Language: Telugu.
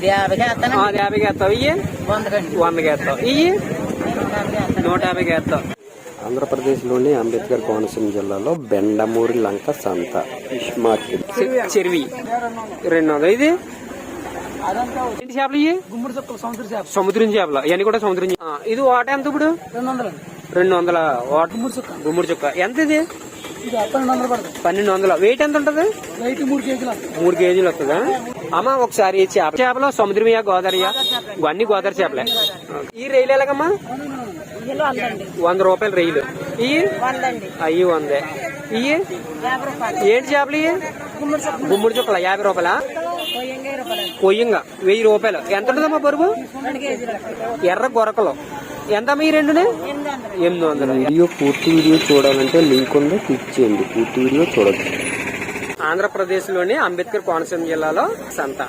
ఇది యాభైకి అది యాభైకి వేస్తావు ఇయ్యి? వందకండి. వందకి వేస్తావు. ఇయ్యి? నూట యాభైకి వేస్తాను వేస్తావు ఆంధ్రప్రదేశ్లోని అంబేద్కర్ కోనసీమ జిల్లాలో బెండమూరి లంక సంత ఫిష్ మార్కెట్. చెరువి. రెండు వందలు. ఇది? ఏంటి చేపలు ఇవి గుమ్మడి చొక్కలు సంవత్సరం చేప సముద్రం చేపలు. ఇవన్నీ కూడా సముద్రం ఇది ఓట ఎంత ఇప్పుడు? రెండు వందలు రెండు వందల. ఓట గుమ్మడి చొక్క. గుమ్మడి చుక్క. ఎంత ఇది? పన్నెండు వందలు. వెయిట్ ఎంత ఉంటది? మూడు కేజీలు. వస్తుందా? అమ్మా ఒకసారి ఈ చేప. చేపలు సముద్రమియా గోదావరియా అన్ని గోదావరి చేపలే. ఈ రైలు ఎలాగమ్మా? వంద రూపాయలు రైలు. ఇవి వందండి. అయ్యి వందే. ఇవి రూపాయలు. ఏంటి చేపలు ఇవి గుమ్మడి చొక్క గుమ్మడి చుక్కల యాభై రూపాయలా? కొయ్యంగా వెయ్యి రూపాయలు. ఎంత ఉంటుందమ్మా బరువు? ఎర్ర గొరకలు. ఎంతమ్మా ఈ రెండునే? ఎనిమిది వందలు వీడియో పూర్తి వీడియో చూడాలంటే లింక్ ఉంది క్లిక్ చేయండి. పూర్తి వీడియో చూడొచ్చు ఆంధ్రప్రదేశ్లోని అంబేద్కర్ కోనసీమ జిల్లాలో సంత.